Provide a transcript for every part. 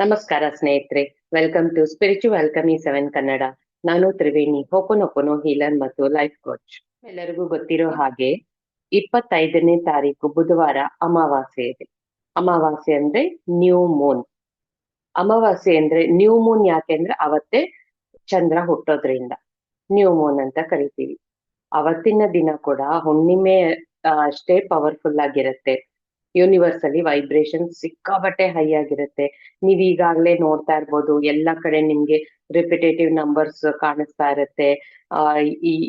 ನಮಸ್ಕಾರ ಸ್ನೇಹಿತರೆ. Welcome to spiritual ಕಮಿ ಸೆವೆನ್ ಕನ್ನಡ ನಾನು ತ್ರಿವೇಣಿ ಹೋಪನೊಪನೋ ಹೀಲರ್ ಮತ್ತು ಲೈಫ್ ಕೋಚ್ ಎಲ್ಲರಿಗೂ ಗೊತ್ತಿರೋ ಹಾಗೆ ಇಪ್ಪತ್ತೈದನೇ ತಾರೀಕು ಬುಧವಾರ ಅಮಾವಾಸ್ಯೆ ಇದೆ. ಅಮಾವಾಸ್ಯೆ ಅಂದ್ರೆ ನ್ಯೂ ಮೂನ್ ಅಮಾವಾಸ್ಯೆ ಅಂದ್ರೆ ನ್ಯೂ ಮೂನ್ ಯಾಕೆ ಅಂದ್ರೆ ಅವತ್ತೇ ಚಂದ್ರ ಹುಟ್ಟೋದ್ರಿಂದ. ನ್ಯೂ ಮೂನ್ ಅಂತ ಕರಿತೀವಿ. ಅವತ್ತಿನ ದಿನ ಕೂಡ ಹುಣ್ಣಿಮೆ ಅಷ್ಟೇ ಪವರ್ಫುಲ್ ಆಗಿರುತ್ತೆ. ಯೂನಿವರ್ಸ್ ಅಲ್ಲಿ ವೈಬ್ರೇಷನ್ ಸಿಕ್ಕಾಬಟ್ಟೆ ಹೈ ಆಗಿರುತ್ತೆ. ನೀವ್ ಈಗಾಗ್ಲೇ ನೋಡ್ತಾ ಇರ್ಬೋದು, ಎಲ್ಲಾ ಕಡೆ ನಿಮ್ಗೆ ರಿಪಿಟೇಟಿವ್ ನಂಬರ್ಸ್ ಕಾಣಿಸ್ತಾ ಇರುತ್ತೆ. ಆ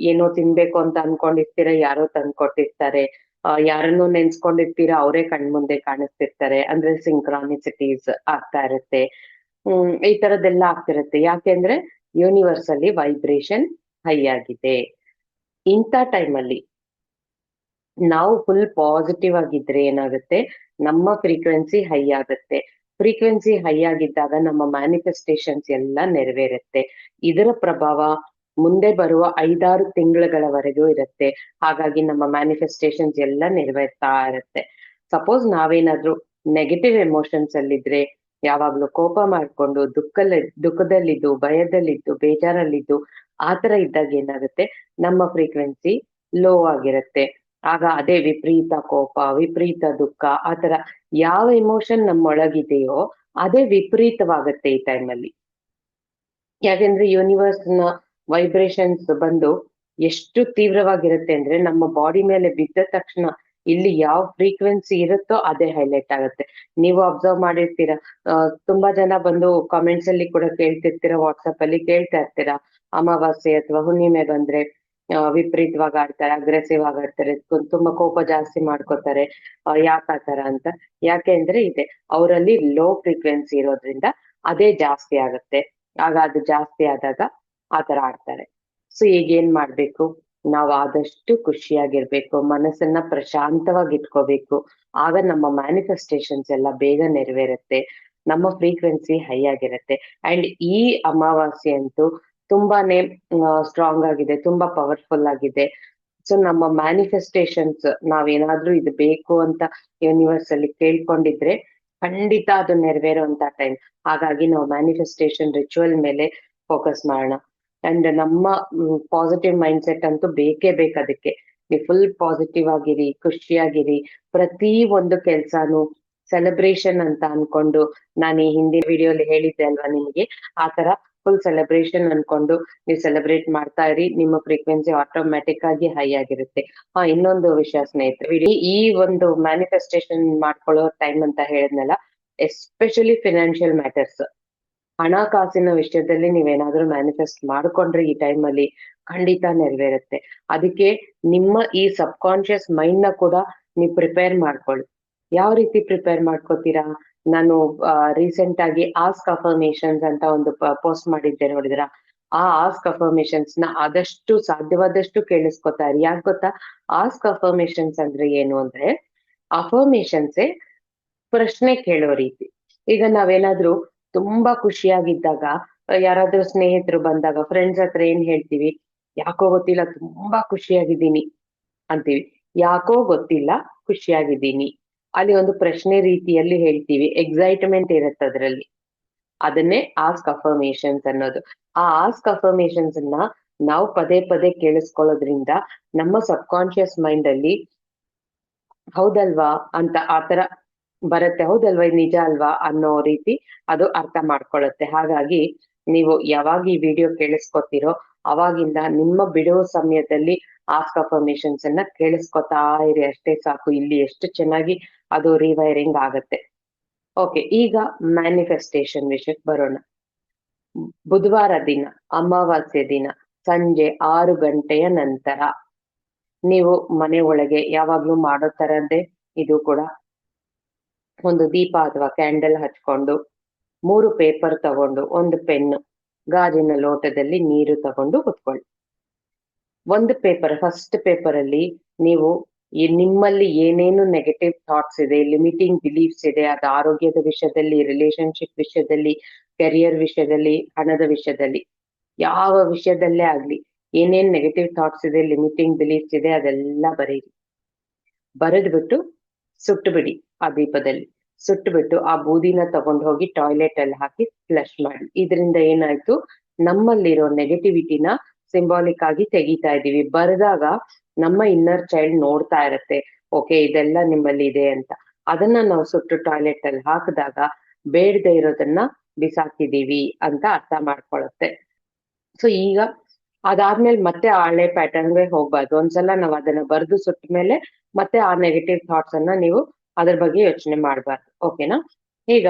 ಏನೋ ತಿನ್ಬೇಕು ಅಂತ ಅನ್ಕೊಂಡಿರ್ತೀರ, ಯಾರೋ ತಂದ್ಕೊಟ್ಟಿರ್ತಾರೆ ಅಹ್ ಯಾರನ್ನೋ ನೆನ್ಸ್ಕೊಂಡಿರ್ತೀರ, ಅವರೇ ಕಣ್ಮುಂದೆ ಕಾಣಿಸ್ತಿರ್ತಾರೆ. ಅಂದ್ರೆ ಸಿಂಕ್ರಾನಿಸಿಟೀಸ್ ಆಗ್ತಾ ಇರುತ್ತೆ. ಹ್ಮ್, ಈ ತರದ್ದೆಲ್ಲ ಆಗ್ತಿರುತ್ತೆ. ಯಾಕೆಂದ್ರೆ ಯೂನಿವರ್ಸ್ ಅಲ್ಲಿ ವೈಬ್ರೇಷನ್ ಹೈ ಆಗಿದೆ. ಇಂಥ ಟೈಮಲ್ಲಿ ನಾವು ಫುಲ್ ಪಾಸಿಟಿವ್ ಆಗಿದ್ರೆ ಏನಾಗುತ್ತೆ? ನಮ್ಮ ಫ್ರೀಕ್ವೆನ್ಸಿ ಹೈ ಆಗುತ್ತೆ. ಫ್ರೀಕ್ವೆನ್ಸಿ ಹೈ ಆಗಿದ್ದಾಗ ನಮ್ಮ ಮ್ಯಾನಿಫೆಸ್ಟೇಷನ್ಸ್ ಎಲ್ಲ ನೆರವೇರುತ್ತೆ. ಇದರ ಪ್ರಭಾವ ಮುಂದೆ ಬರುವ ಐದಾರು ತಿಂಗಳುಗಳವರೆಗೂ ಇರುತ್ತೆ. ಹಾಗಾಗಿ ನಮ್ಮ ಮ್ಯಾನಿಫೆಸ್ಟೇಷನ್ಸ್ ಎಲ್ಲ ನೆರವೇರ್ತಾ ಇರುತ್ತೆ. ಸಪೋಸ್ ನಾವೇನಾದ್ರೂ ನೆಗೆಟಿವ್ ಎಮೋಷನ್ಸ್ ಅಲ್ಲಿದ್ರೆ, ಯಾವಾಗ್ಲೂ ಕೋಪ ಮಾಡ್ಕೊಂಡು ದುಃಖಲ್ಲಿ ದುಃಖದಲ್ಲಿದ್ದು, ಭಯದಲ್ಲಿದ್ದು, ಬೇಜಾರಲ್ಲಿದ್ದು ಆತರ ಇದ್ದಾಗ ಏನಾಗುತ್ತೆ? ನಮ್ಮ ಫ್ರೀಕ್ವೆನ್ಸಿ ಲೋ ಆಗಿರುತ್ತೆ. ಆಗ ಅದೇ ವಿಪರೀತ ಕೋಪ, ವಿಪರೀತ ದುಃಖ ಆತರ ಯಾವ ಇಮೋಷನ್ ನಮ್ಮೊಳಗಿದೆಯೋ ಅದೇ ವಿಪರೀತವಾಗುತ್ತೆ ಈ ಟೈಮಲ್ಲಿ ಯಾಕೆಂದ್ರೆ ಯೂನಿವರ್ಸ್ನ ವೈಬ್ರೇಷನ್ಸ್ ಬಂದು ಎಷ್ಟು ತೀವ್ರವಾಗಿರುತ್ತೆ ಅಂದ್ರೆ ನಮ್ಮ ಬಾಡಿ ಮೇಲೆ ಬಿದ್ದ ತಕ್ಷಣ ಇಲ್ಲಿ ಯಾವ ಫ್ರೀಕ್ವೆನ್ಸಿ ಇರುತ್ತೋ ಅದೇ ಹೈಲೈಟ್ ಆಗುತ್ತೆ. ನೀವು ಅಬ್ಸರ್ವ್ ಮಾಡಿರ್ತೀರಾ ತುಂಬಾ ಜನ ಬಂದು ಕಾಮೆಂಟ್ಸ್ ಅಲ್ಲಿ ಕೂಡ ಕೇಳ್ತಿರ್ತೀರಾ ವಾಟ್ಸಪ್ ಅಲ್ಲಿ ಕೇಳ್ತಾ ಇರ್ತೀರಾ, ಅಮಾವಾಸ್ಯೆ ಅಥವಾ ಹುಣ್ಣಿಮೆ ಬಂದ್ರೆ. ವಿಪರೀತವಾಗಿ ಆಡ್ತಾರೆ ಅಗ್ರೆಸಿವ್ ಆಗಿ ಆಡ್ತಾರೆ ತುಂಬಾ ಕೋಪ ಜಾಸ್ತಿ ಮಾಡ್ಕೋತಾರೆ ಯಾಕೆ ಆತರ ಅಂತ. ಯಾಕೆ ಅಂದ್ರೆ ಇದೆ, ಅವರಲ್ಲಿ ಲೋ ಫ್ರೀಕ್ವೆನ್ಸಿ ಇರೋದ್ರಿಂದ ಅದೇ ಜಾಸ್ತಿ ಆಗುತ್ತೆ. ಆಗ ಅದು ಜಾಸ್ತಿ ಆದಾಗ ಆತರ ಆಡ್ತಾರೆ. ಸೊ ಈಗ ಏನ್ ಮಾಡ್ಬೇಕು? ನಾವು ಆದಷ್ಟು ಖುಷಿಯಾಗಿರ್ಬೇಕು, ಮನಸ್ಸನ್ನ ಪ್ರಶಾಂತವಾಗಿ ಇಟ್ಕೋಬೇಕು ಆಗ ನಮ್ಮ ಮ್ಯಾನಿಫೆಸ್ಟೇಷನ್ಸ್ ಎಲ್ಲ ಬೇಗ ನೆರವೇರುತ್ತೆ, ನಮ್ಮ ಫ್ರೀಕ್ವೆನ್ಸಿ ಹೈ ಆಗಿರುತ್ತೆ. ಅಂಡ್ ಈ ಅಮಾವಾಸ್ಯೆ ಅಂತೂ ತುಂಬಾನೇ ಸ್ಟ್ರಾಂಗ್ ಆಗಿದೆ, ತುಂಬಾ ಪವರ್ಫುಲ್ ಆಗಿದೆ. ಸೊ ನಮ್ಮ ಮ್ಯಾನಿಫೆಸ್ಟೇಷನ್ಸ್ ನಾವೇನಾದ್ರೂ ಇದು ಬೇಕು ಅಂತ ಯೂನಿವರ್ಸ್ ಅಲ್ಲಿ ಕೇಳ್ಕೊಂಡಿದ್ರೆ ಖಂಡಿತ ಅದು ನೆರವೇರುವಂತ ಟೈಮ್ ಹಾಗಾಗಿ ನಾವು ಮ್ಯಾನಿಫೆಸ್ಟೇಷನ್ ರಿಚುವಲ್ ಮೇಲೆ ಫೋಕಸ್ ಮಾಡೋಣ. ಅಂಡ್ ನಮ್ಮ ಪಾಸಿಟಿವ್ ಮೈಂಡ್ ಸೆಟ್ ಅಂತೂ ಬೇಕೇ ಬೇಕು ಅದಕ್ಕೆ. ನೀವು ಫುಲ್ ಪಾಸಿಟಿವ್ ಆಗಿರಿ, ಖುಷಿಯಾಗಿರಿ. ಪ್ರತಿ ಒಂದು ಕೆಲ್ಸಾನು ಸೆಲೆಬ್ರೇಷನ್ ಅಂತ ಅನ್ಕೊಂಡು ನಾನು ಈ ಹಿಂದಿನ ವಿಡಿಯೋಲಿ ಹೇಳಿದ್ದೆ ಅಲ್ವಾ ನಿಮಗೆ? ಆತರ ಫುಲ್ ಸೆಲೆಬ್ರೇಷನ್ ಅನ್ಕೊಂಡು ನೀವು ಸೆಲೆಬ್ರೇಟ್ ಮಾಡ್ತಾ ಇರಿ, ನಿಮ್ಮ ಫ್ರೀಕ್ವೆನ್ಸಿ ಆಟೋಮ್ಯಾಟಿಕ್ ಆಗಿ ಹೈ ಆಗಿರುತ್ತೆ. ಹಾ, ಇನ್ನೊಂದು ವಿಷಯ ಸ್ನೇಹಿತರೆ ಈ- ಒಂದು ಮ್ಯಾನಿಫೆಸ್ಟೇಷನ್ ಮಾಡ್ಕೊಳ್ಳೋ ಟೈಮ್ ಅಂತ ಹೇಳಿದ್ನಲ್ಲ ಎಸ್ಪೆಷಲಿ ಫಿನಾನ್ಷಿಯಲ್ ಮ್ಯಾಟರ್ಸ್ ಹಣಕಾಸಿನ ವಿಷಯದಲ್ಲಿ ನೀವೇನಾದ್ರೂ ಮ್ಯಾನಿಫೆಸ್ಟ್ ಮಾಡ್ಕೊಂಡ್ರೆ ಈ ಟೈಮ್ ಅಲ್ಲಿ ಖಂಡಿತ ನೆರವೇರುತ್ತೆ. ಅದಕ್ಕೆ ನಿಮ್ಮ ಈ ಸಬ್ ಕಾನ್ಶಿಯಸ್ ಮೈಂಡ್ನ ಕೂಡ ನೀವು ಪ್ರಿಪೇರ್ ಮಾಡ್ಕೊಳ್ಳಿ. ಯಾವ ರೀತಿ ಪ್ರಿಪೇರ್ ಮಾಡ್ಕೋತೀರಾ? ನಾನು ರೀಸೆಂಟ್ ಆಗಿ ಆಸ್ಕ್ ಅಫರ್ಮೇಶನ್ಸ್ ಅಂತ ಒಂದು ಪೋಸ್ಟ್ ಮಾಡಿದ್ದೆ ನೋಡಿದ್ರ? ಆ ಆಸ್ಕ್ ಅಫರ್ಮೇಶನ್ಸ್ನ ಆದಷ್ಟು ಸಾಧ್ಯವಾದಷ್ಟು ಕೇಳಿಸ್ಕೊತಾ ಇರಿ ಯಾಕೆ ಗೊತ್ತಾ? ಆಸ್ಕ್ ಅಫರ್ಮೇಶನ್ಸ್ ಅಂದ್ರೆ ಏನು ಅಂದ್ರೆ ಅಫರ್ಮೇಶನ್ಸೇ ಪ್ರಶ್ನೆ ಕೇಳೋ ರೀತಿ. ಈಗ ನಾವೇನಾದ್ರೂ ತುಂಬಾ ಖುಷಿಯಾಗಿದ್ದಾಗ, ಯಾರಾದ್ರೂ ಸ್ನೇಹಿತರು ಬಂದಾಗ ಫ್ರೆಂಡ್ಸ್ ಹತ್ರ ಏನ್ ಹೇಳ್ತೀವಿ? ಯಾಕೋ ಗೊತ್ತಿಲ್ಲ, ತುಂಬಾ ಖುಷಿಯಾಗಿದ್ದೀನಿ ಅಂತೀವಿ. ಯಾಕೋ ಗೊತ್ತಿಲ್ಲ, ಖುಷಿಯಾಗಿದ್ದೀನಿ. ಅಲ್ಲಿ ಒಂದು ಪ್ರಶ್ನೆ ರೀತಿಯಲ್ಲಿ ಹೇಳ್ತೀವಿ. ಎಕ್ಸೈಟ್ಮೆಂಟ್ ಇರುತ್ತೆ ಅದರಲ್ಲಿ. ಅದನ್ನೇ ಆಸ್ಕ್ ಅಫರ್ಮೇಶನ್ಸ್ ಅನ್ನೋದು. ಆ ಆಸ್ಕ್ ಅಫರ್ಮೇಶನ್ಸ್ ಅನ್ನ ನಾವು ಪದೇ ಪದೇ ಕೇಳಿಸ್ಕೊಳ್ಳೋದ್ರಿಂದ ನಮ್ಮ ಸಬ್ ಕಾನ್ಶಿಯಸ್ ಮೈಂಡ್ ಅಲ್ಲಿ ಹೌದಲ್ವಾ ಅಂತ ಆತರ ಬರುತ್ತೆ. ಹೌದಲ್ವಾ ಇದು ನಿಜ ಅಲ್ವಾ ಅನ್ನೋ ರೀತಿ ಅದು ಅರ್ಥ ಮಾಡ್ಕೊಳ್ಳುತ್ತೆ. ಹಾಗಾಗಿ ನೀವು ಯಾವಾಗ ಈ ವಿಡಿಯೋ ಕೇಳಿಸ್ಕೊತೀರೋ ಅವಾಗಿಂದ ನಿಮ್ಮ ಬಿಡುವ ಸಮಯದಲ್ಲಿ ಆಸ್ಕ್ ಅಫರ್ಮೇಶನ್ಸ್ ಅನ್ನ ಕೇಳಿಸ್ಕೊತಾ ಇರಿ. ಅಷ್ಟೇ ಸಾಕು. ಇಲ್ಲಿ ಎಷ್ಟು ಚೆನ್ನಾಗಿ ಅದು ರಿವೈರಿಂಗ್ ಆಗತ್ತೆ. ಓಕೆ ಈಗ ಮ್ಯಾನಿಫೆಸ್ಟೇಷನ್ ವಿಷಯಕ್ಕೆ ಬರೋಣ. ಬುಧವಾರ ದಿನ, ಅಮಾವಾಸ್ಯೆ ದಿನ, ಸಂಜೆ ಆರು ಗಂಟೆಯ ನಂತರ ನೀವು ಮನೆ ಒಳಗೆ ಯಾವಾಗ್ಲೂ ಮಾಡೋ ತರದ್ದೇ ಇದು ಕೂಡ ಒಂದು ದೀಪ ಅಥವಾ ಕ್ಯಾಂಡಲ್ ಹಚ್ಕೊಂಡು, ಮೂರು ಪೇಪರ್ ತಗೊಂಡು, ಒಂದು ಪೆನ್ ಗಾಜಿನ ಲೋಟದಲ್ಲಿ ನೀರು ತಗೊಂಡು ಕುತ್ಕೊಳ್ಳಿ. ಒಂದು ಪೇಪರ್ ಫಸ್ಟ್ ಪೇಪರ್ ಅಲ್ಲಿ ನೀವು ನಿಮ್ಮಲ್ಲಿ ಏನೇನು ನೆಗೆಟಿವ್ ಥಾಟ್ಸ್ ಇದೆ ಲಿಮಿಟಿಂಗ್ ಬಿಲೀಫ್ಸ್ ಇದೆ, ಅದು ಆರೋಗ್ಯದ ವಿಷಯದಲ್ಲಿ ರಿಲೇಶನ್ಶಿಪ್ ವಿಷಯದಲ್ಲಿ ಕೆರಿಯರ್ ವಿಷಯದಲ್ಲಿ, ಹಣದ ವಿಷಯದಲ್ಲಿ, ಯಾವ ವಿಷಯದಲ್ಲೇ ಆಗ್ಲಿ, ಏನೇನ್ ನೆಗೆಟಿವ್ ಥಾಟ್ಸ್ ಇದೆ ಲಿಮಿಟಿಂಗ್ ಬಿಲೀಫ್ಸ್ ಇದೆ, ಅದೆಲ್ಲ ಬರೀರಿ. ಬರೆದ್ಬಿಟ್ಟು ಸುಟ್ಟು ಬಿಡಿ ಆ ದೀಪದಲ್ಲಿ. ಸುಟ್ಬಿಟ್ಟು ಆ ಬೂದಿನ ತಗೊಂಡು ಹೋಗಿ ಟಾಯ್ಲೆಟ್ ಅಲ್ಲಿ ಹಾಕಿ ಫ್ಲಶ್ ಮಾಡಿ. ಇದರಿಂದ ಏನಾಯ್ತು? ನಮ್ಮಲ್ಲಿರೋ ನೆಗೆಟಿವಿಟಿನ ಸಿಂಬಾಲಿಕ್ ಆಗಿ ತೆಗಿತಾ ಇದೀವಿ ಬರೆದಾಗ ನಮ್ಮ ಇನ್ನರ್ ಚೈಲ್ಡ್ ನೋಡ್ತಾ ಇರತ್ತೆ. ಓಕೆ ಇದೆಲ್ಲ ನಿಮ್ಮಲ್ಲಿ ಇದೆ ಅಂತ. ಅದನ್ನ ನಾವು ಸುಟ್ಟು ಟಾಯ್ಲೆಟ್ ಅಲ್ಲಿ ಹಾಕಿದಾಗ ಬೇಡದೆ ಇರೋದನ್ನ ಬಿಸಾಕಿದೀವಿ ಅಂತ ಅರ್ಥ ಮಾಡ್ಕೊಳತ್ತೆ. ಸೊ ಈಗ ಅದಾದ್ಮೇಲೆ ಮತ್ತೆ ಆ ಹಳೆ ಪ್ಯಾಟರ್ನ್ಗೆ ಹೋಗ್ಬಾರ್ದು. ಒಂದ್ಸಲ ನಾವ್ ಅದನ್ನ ಬರೆದು ಸುಟ್ಟ ಮೇಲೆ ಮತ್ತೆ ಆ ನೆಗೆಟಿವ್ ಥಾಟ್ಸ್ ಅನ್ನ ನೀವು ಅದ್ರ ಬಗ್ಗೆ ಯೋಚನೆ ಮಾಡಬಾರ್ದು. ಓಕೆನಾ ಈಗ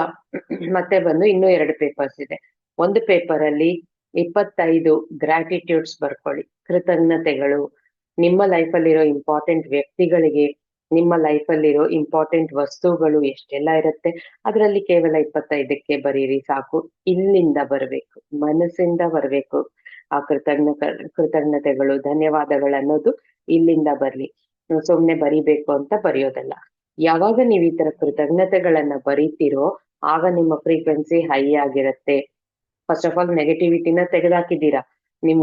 ಮತ್ತೆ ಬಂದು ಇನ್ನೂ ಎರಡು ಪೇಪರ್ಸ್ ಇದೆ. ಒಂದು ಪೇಪರ್ ಅಲ್ಲಿ ಇಪ್ಪತ್ತೈದು ಗ್ರಾಟಿಟ್ಯೂಡ್ಸ್ ಬರ್ಕೊಳ್ಳಿ. ಕೃತಜ್ಞತೆಗಳು. ನಿಮ್ಮ ಲೈಫ್ ಅಲ್ಲಿರೋ ಇಂಪಾರ್ಟೆಂಟ್ ವ್ಯಕ್ತಿಗಳಿಗೆ ನಿಮ್ಮ ಲೈಫಲ್ಲಿರೋ ಇಂಪಾರ್ಟೆಂಟ್ ವಸ್ತುಗಳು ಎಷ್ಟೆಲ್ಲ ಇರುತ್ತೆ ಅದರಲ್ಲಿ ಕೇವಲ ಇಪ್ಪತ್ತೈದಕ್ಕೆ ಬರೀರಿ ಸಾಕು. ಇಲ್ಲಿಂದ ಬರಬೇಕು. ಮನಸ್ಸಿಂದ ಬರಬೇಕು. ಆ ಕೃತಜ್ಞ ಕೃತಜ್ಞತೆಗಳು, ಧನ್ಯವಾದಗಳು ಅನ್ನೋದು ಇಲ್ಲಿಂದ ಬರ್ಲಿ. ಸುಮ್ನೆ ಬರಿಬೇಕು ಅಂತ ಬರೆಯೋದಲ್ಲ. ಯಾವಾಗ ನೀವು ಈ ತರ ಕೃತಜ್ಞತೆಗಳನ್ನ ಬರೀತಿರೋ, ಆಗ ನಿಮ್ಮ ಫ್ರೀಕ್ವೆನ್ಸಿ ಹೈ ಆಗಿರತ್ತೆ. ಫಸ್ಟ್ ಆಫ್ ಆಲ್ ನೆಗೆಟಿವಿಟಿನ ತೆಗೆದಾಕಿದ್ದೀರಾ? ನಿಮ್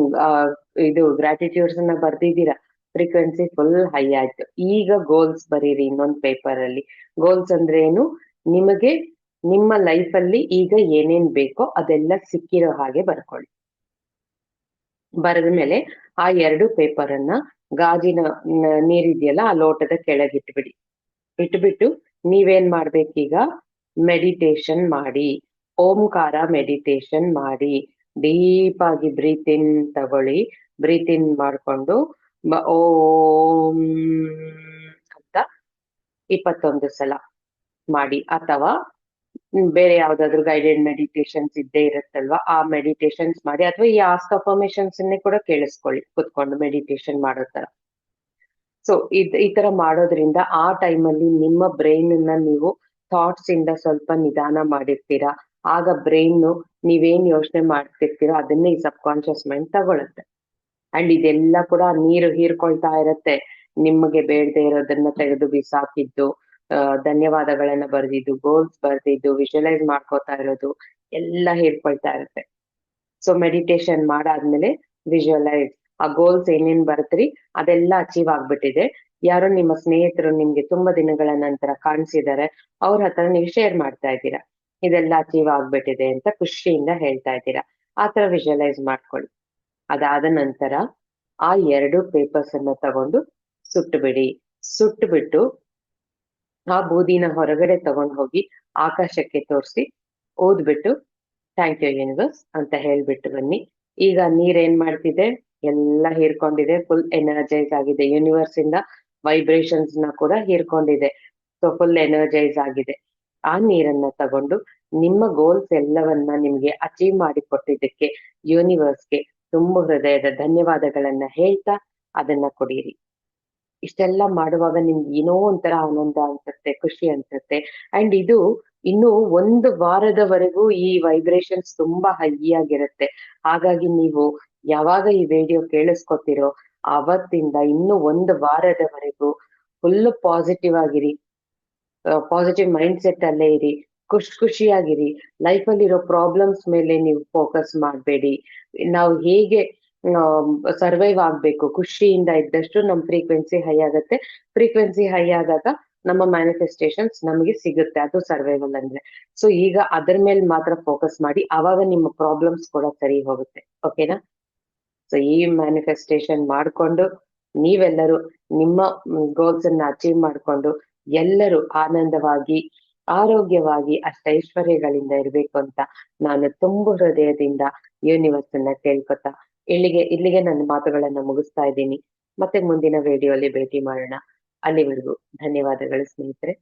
ಇದು ಗ್ರಾಟಿಟ್ಯೂಡ್ಸ್ ಅನ್ನ ಬರ್ದಿದ್ದೀರಾ? ಫ್ರೀಕ್ವೆನ್ಸಿ ಫುಲ್ ಹೈ ಆಯ್ತು. ಈಗ ಗೋಲ್ಸ್ ಬರೀರಿ ಇನ್ನೊಂದ್ ಪೇಪರ್ ಅಲ್ಲಿ. ಗೋಲ್ಸ್ ಅಂದ್ರೆ ಏನು? ನಿಮಗೆ ನಿಮ್ಮ ಲೈಫ್ ಅಲ್ಲಿ ಈಗ ಏನೇನ್ ಬೇಕೋ ಅದೆಲ್ಲ ಸಿಕ್ಕಿರೋ ಹಾಗೆ ಬರ್ಕೊಳ್ಳಿ. ಬರೆದ ಮೇಲೆ ಆ ಎರಡು ಪೇಪರ್ ಅನ್ನ ಗಾಜಿನ ನೀರಿದೆಯಲ್ಲ ಆ ಲೋಟದ ಕೆಳಗೆ ಇಟ್ಬಿಡಿ. ಇಟ್ಬಿಟ್ಟು ನೀವೇನ್ ಮಾಡ್ಬೇಕೀಗ? ಮೆಡಿಟೇಷನ್ ಮಾಡಿ. ಓಂಕಾರ ಮೆಡಿಟೇಷನ್ ಮಾಡಿ ಡೀಪ್ ಆಗಿ ಬ್ರೀತ್ ತಗೊಳ್ಳಿ. ಬ್ರೀತಿನ್ ಇನ್ ಮಾಡ್ಕೊಂಡು ಓಂ ಅಂತ ಇಪ್ಪತ್ತೊಂದು ಸಲ ಮಾಡಿ. ಅಥವಾ ಬೇರೆ ಯಾವ್ದಾದ್ರು ಗೈಡೆಡ್ ಮೆಡಿಟೇಷನ್ಸ್ ಇದ್ದೇ ಇರುತ್ತಲ್ವಾ, ಆ ಮೆಡಿಟೇಷನ್ಸ್ ಮಾಡಿ. ಅಥವಾ ಈ ಆಸ್ಕ್ ಅಫರ್ಮೇಶನ್ಸ್ ಅನ್ನೇ ಕೂಡ ಕೇಳಿಸ್ಕೊಳ್ಳಿ, ಕುತ್ಕೊಂಡು ಮೆಡಿಟೇಷನ್ ಮಾಡೋ ತರ ಸೊ ಇದ್, ಈ ತರ ಮಾಡೋದ್ರಿಂದ ಆ ಟೈಮಲ್ಲಿ ನಿಮ್ಮ ಬ್ರೈನ್ ಅನ್ನ ನೀವು ಥಾಟ್ಸ್ ಇಂದ ಸ್ವಲ್ಪ ನಿಧಾನ ಮಾಡಿರ್ತೀರಾ? ಆಗ ಬ್ರೈನ್ ನೀವೇನ್ ಯೋಚನೆ ಮಾಡ್ತಿರ್ತೀರೋ ಅದನ್ನೇ ಈ ಸಬ್ ಕಾನ್ಶಿಯಸ್ ಮೈಂಡ್ ತಗೊಳುತ್ತೆ. ಅಂಡ್ ಇದೆಲ್ಲ ಕೂಡ ನೀರು ಹೀರ್ಕೊಳ್ತಾ ಇರತ್ತೆ. ನಿಮಗೆ ಬೇಡದೆ ಇರೋದನ್ನ ತೆಗೆದು ಬಿಸಾಕಿದ್ದು ಧನ್ಯವಾದಗಳನ್ನ ಬರ್ದಿದ್ದು ಗೋಲ್ಸ್ ಬರ್ದಿದ್ದು ವಿಜುವಲೈಸ್ ಮಾಡ್ಕೋತಾ ಇರೋದು, ಎಲ್ಲ ಹೀರ್ಕೊಳ್ತಾ ಇರುತ್ತೆ. ಸೊ ಮೆಡಿಟೇಷನ್ ಮಾಡಾದ್ಮೇಲೆ ವಿಜುವಲೈಸ್ ಆ ಗೋಲ್ಸ್ ಏನೇನ್ ಬರ್ತ್ರಿ ಅದೆಲ್ಲ ಅಚೀವ್ ಆಗ್ಬಿಟ್ಟಿದೆ. ಯಾರು ನಿಮ್ಮ ಸ್ನೇಹಿತರು ನಿಮ್ಗೆ ತುಂಬಾ ದಿನಗಳ ನಂತರ ಕಾಣಿಸಿದ್ದಾರೆ ಅವ್ರ ಹತ್ರ ನೀವು ಶೇರ್ ಮಾಡ್ತಾ ಇದ್ದೀರಾ. ಇದೆಲ್ಲ ಅಚೀವ್ ಆಗ್ಬಿಟ್ಟಿದೆ ಅಂತ ಖುಷಿಯಿಂದ ಹೇಳ್ತಾ ಇದ್ದೀರಾ. ಆತರ ವಿಜುವಲೈಸ್ ಮಾಡ್ಕೊಳ್ಳಿ. ಅದಾದ ನಂತರ ಆ ಎರಡು ಪೇಪರ್ಸ್ ಅನ್ನ ತಗೊಂಡು ಸುಟ್ಟು ಬಿಡಿ ಸುಟ್ಟು ಬಿಟ್ಟು ಆ ಬೂದಿನ ಹೊರಗಡೆ ತಗೊಂಡು ಹೋಗಿ ಆಕಾಶಕ್ಕೆ ತೋರಿಸಿ, ಓದ್ಬಿಟ್ಟು ಥ್ಯಾಂಕ್ ಯು ಯೂನಿವರ್ಸ್ ಅಂತ ಹೇಳ್ಬಿಟ್ಟು ಬನ್ನಿ. ಈಗ ನೀರ್ ಏನ್ ಮಾಡ್ತಿದೆ? ಎಲ್ಲ ಹೀರ್ಕೊಂಡಿದೆ ಫುಲ್ ಎನರ್ಜೈಸ್ ಆಗಿದೆ. ಯೂನಿವರ್ಸ್ ಇಂದ ವೈಬ್ರೇಷನ್ಸ್ನ ಕೂಡ ಹೀರ್ಕೊಂಡಿದೆ. ಸೊ ಫುಲ್ ಎನರ್ಜೈಸ್ ಆಗಿದೆ. ಆ ನೀರನ್ನ ತಗೊಂಡು ನಿಮ್ಮ ಗೋಲ್ಸ್ ಎಲ್ಲವನ್ನ ನಿಮ್ಗೆ ಅಚೀವ್ ಮಾಡಿ ಕೊಟ್ಟಿದ್ದಕ್ಕೆ ಯೂನಿವರ್ಸ್ಗೆ ತುಂಬ ಹೃದಯದ ಧನ್ಯವಾದಗಳನ್ನ ಹೇಳ್ತಾ ಅದನ್ನ ಕೊಡಿರಿ. ಇಷ್ಟೆಲ್ಲ ಮಾಡುವಾಗ ನಿಮ್ಗೆ ಏನೋ ಒಂಥರ ಆನಂದ ಅನ್ಸುತ್ತೆ, ಖುಷಿ ಅನ್ಸುತ್ತೆ. ಅಂಡ್ ಇದು ಇನ್ನು ಒಂದು ವಾರದವರೆಗೂ ಈ ವೈಬ್ರೇಷನ್ಸ್ ತುಂಬಾ ಹೈ ಆಗಿರುತ್ತೆ. ಹಾಗಾಗಿ ನೀವು ಯಾವಾಗ ಈ ವಿಡಿಯೋ ಕೇಳಿಸ್ಕೊತಿರೋ ಅವತ್ತಿಂದ ಇನ್ನು ಒಂದು ವಾರದವರೆಗೂ ಫುಲ್ ಪಾಸಿಟಿವ್ ಆಗಿರಿ. ಪಾಸಿಟಿವ್ ಮೈಂಡ್ ಸೆಟ್ ಅಲ್ಲೇ ಇರಿ. ಖುಷಿ, ಖುಷಿಯಾಗಿರಿ. ಲೈಫ್ ಅಲ್ಲಿರೋ ಪ್ರಾಬ್ಲಮ್ಸ್ ಮೇಲೆ ನೀವು ಫೋಕಸ್ ಮಾಡಬೇಡಿ. ನಾವು ಹೇಗೆ ಸರ್ವೈವ್ ಆಗ್ಬೇಕು? ಖುಷಿಯಿಂದ ಇದ್ದಷ್ಟು ನಮ್ ಫ್ರೀಕ್ವೆನ್ಸಿ ಹೈ ಆಗತ್ತೆ. ಫ್ರೀಕ್ವೆನ್ಸಿ ಹೈ ಆದಾಗ ನಮ್ಮ ಮ್ಯಾನಿಫೆಸ್ಟೇಷನ್ಸ್ ನಮಗೆ ಸಿಗುತ್ತೆ. ಅದು ಸರ್ವೈವಲ್ ಅಂದ್ರೆ. ಸೊ ಈಗ ಅದರ ಮೇಲೆ ಮಾತ್ರ ಫೋಕಸ್ ಮಾಡಿ. ಅವಾಗ ನಿಮ್ಮ ಪ್ರಾಬ್ಲಮ್ಸ್ ಕೂಡ ಸರಿ ಹೋಗುತ್ತೆ. ಓಕೆನಾ ಸೊ ಈ ಮ್ಯಾನಿಫೆಸ್ಟೇಷನ್ ಮಾಡ್ಕೊಂಡು ನೀವೆಲ್ಲರೂ ನಿಮ್ಮ ಗೋಲ್ಸ್ ಅನ್ನ ಅಚೀವ್ ಮಾಡ್ಕೊಂಡು ಎಲ್ಲರೂ ಆನಂದವಾಗಿ, ಆರೋಗ್ಯವಾಗಿ ಅಷ್ಟೈಶ್ವರ್ಯಗಳಿಂದ ಇರ್ಬೇಕು ಅಂತ ನಾನು ತುಂಬ ಹೃದಯದಿಂದ ಯೂನಿವರ್ಸ್ ಅನ್ನ ಕೇಳ್ಕೊತಾ, ಇಲ್ಲಿಗೆ ಇಲ್ಲಿಗೆ ನನ್ನ ಮಾತುಗಳನ್ನ ಮುಗಿಸ್ತಾ ಇದ್ದೀನಿ. ಮತ್ತೆ ಮುಂದಿನ ವಿಡಿಯೋ ಅಲ್ಲಿ ಭೇಟಿ ಮಾಡೋಣ. ಅಲ್ಲಿವರೆಗೂ ಧನ್ಯವಾದಗಳು ಸ್ನೇಹಿತರೆ.